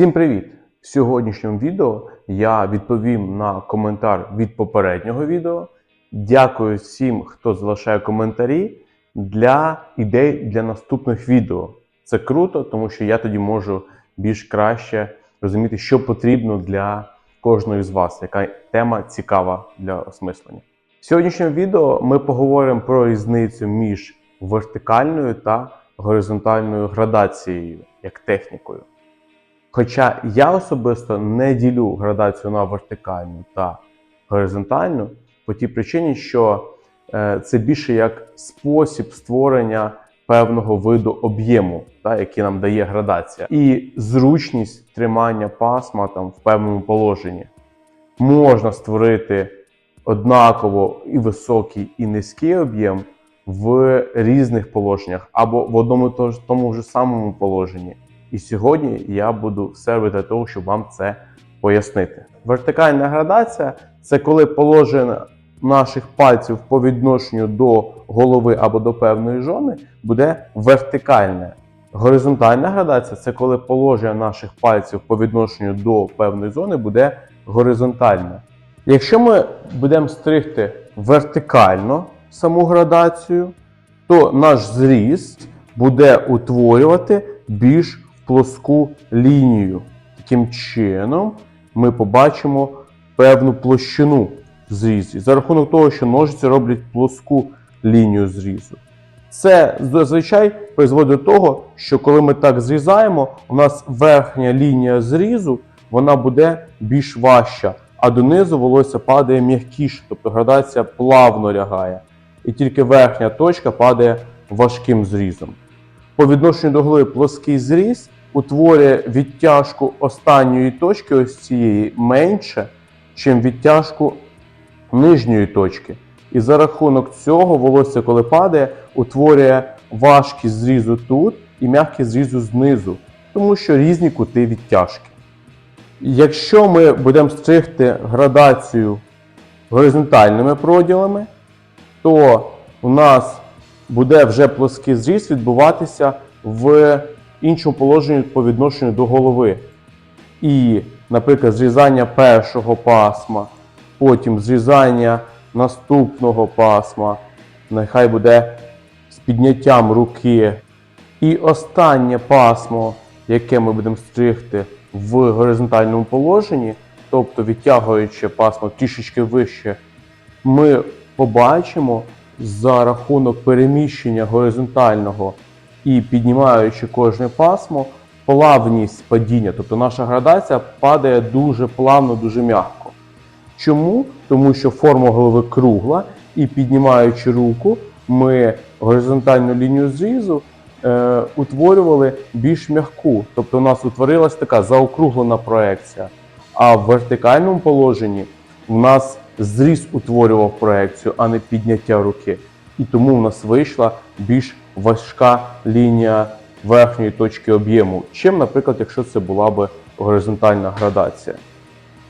Всім привіт! В сьогоднішньому відео я відповім на коментар від попереднього відео. Дякую всім, хто залишає коментарі для ідей для наступних відео. Це круто, тому що я тоді можу більш краще розуміти, що потрібно для кожної з вас, яка тема цікава для осмислення. В сьогоднішньому відео ми поговоримо про різницю між вертикальною та горизонтальною градацією як технікою. Хоча я особисто не ділю градацію на вертикальну та горизонтальну, по тій причині, що е, це більше як спосіб створення певного виду об'єму, який нам дає градація, і зручність тримання пасма там в певному положенні. Можна створити однаково і високий, і низький об'єм в різних положеннях або в одному тому ж самому положенні. І сьогодні я буду все робити для того, щоб вам це пояснити. Вертикальна градація це коли положення наших пальців по відношенню до голови або до певної зони буде вертикальне. Горизонтальна градація це коли положення наших пальців по відношенню до певної зони буде горизонтальне. Якщо ми будемо стригти вертикально саму градацію, то наш зріз буде утворювати більш плоску лінію. Таким чином, ми побачимо певну площину в зрізі за рахунок того, що ножиці роблять плоску лінію зрізу. Це зазвичай призводить до того, що коли ми так зрізаємо, у нас верхня лінія зрізу вона буде більш важча, а донизу волосся падає м'якіше, тобто градація плавно лягає. І тільки верхня точка падає важким зрізом. По відношенню до голови плоский зріз утворює відтяжку останньої точки, ось цієї, менше, чим відтяжку нижньої точки. І за рахунок цього волосся, коли падає, утворює важкість зрізу тут і м'якість зрізу знизу, тому що різні кути відтяжки. Якщо ми будемо стригти градацію горизонтальними проділами, то у нас буде вже плоский зріз відбуватися в іншому положенні по відношенню до голови. І, наприклад, зрізання першого пасма, потім зрізання наступного пасма, нехай буде з підняттям руки. І останнє пасмо, яке ми будемо стригти в горизонтальному положенні, тобто відтягуючи пасмо трішечки вище, ми побачимо за рахунок переміщення горизонтального і піднімаючи кожне пасмо, плавність падіння, тобто наша градація падає дуже плавно, дуже м'яко. Чому? Тому що форма голови кругла, і піднімаючи руку, ми горизонтальну лінію зрізу е, утворювали більш м'яку. Тобто у нас утворилась така заокруглена проекція. А в вертикальному положенні в нас зріз утворював проекцію, а не підняття руки. І тому в нас вийшла більш важка лінія верхньої точки об'єму, чим, наприклад, якщо це була би горизонтальна градація.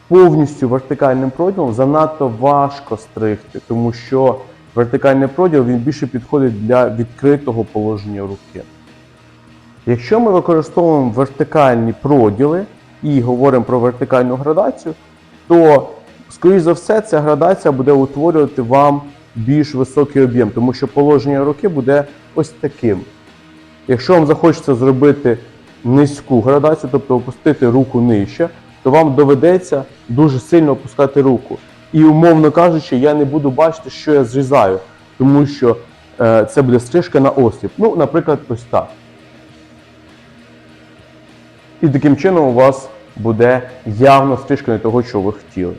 Повністю вертикальним проділом занадто важко стригти, тому що вертикальний проділ він більше підходить для відкритого положення руки. Якщо ми використовуємо вертикальні проділи і говоримо про вертикальну градацію, то, скоріш за все, ця градація буде утворювати вам більш високий об'єм, тому що положення руки буде ось таким. Якщо вам захочеться зробити низьку градацію, тобто опустити руку нижче, то вам доведеться дуже сильно опускати руку. І, умовно кажучи, я не буду бачити, що я зрізаю, тому що е, це буде стрижка на осліп. Ну, наприклад, ось так. І таким чином у вас буде явно стрижка не того, що ви хотіли.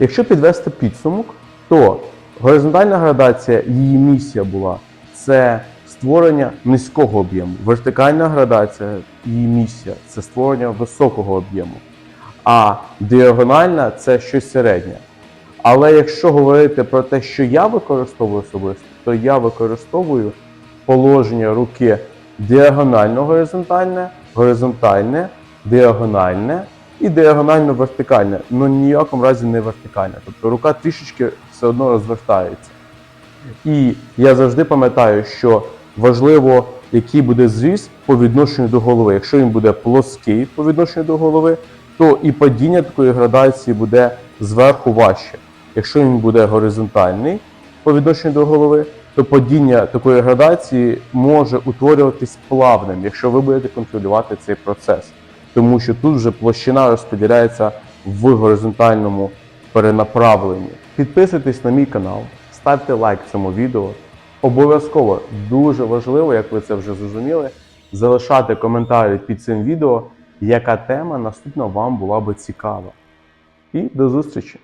Якщо підвести підсумок, то горизонтальна градація, її місія була це створення низького об'єму. Вертикальна градація, її місія це створення високого об'єму. А діагональна це щось середнє. Але якщо говорити про те, що я використовую особисто, то я використовую положення руки діагонально-горизонтальне, горизонтальне, діагональне і діагонально-вертикальне, але ніякому разі не вертикальне. Тобто рука трішечки все одно розвертається. І я завжди пам'ятаю, що важливо, який буде зріст по відношенню до голови. Якщо він буде плоский по відношенню до голови, то і падіння такої градації буде зверху важче. Якщо він буде горизонтальний по відношенню до голови, то падіння такої градації може утворюватись плавним, якщо ви будете контролювати цей процес. Тому що тут вже площина розподіляється в горизонтальному перенаправленні. Підписуйтесь на мій канал, ставте лайк цьому відео. Обов'язково дуже важливо, як ви це вже зрозуміли, залишати коментарі під цим відео, яка тема наступна вам була би цікава. І до зустрічі!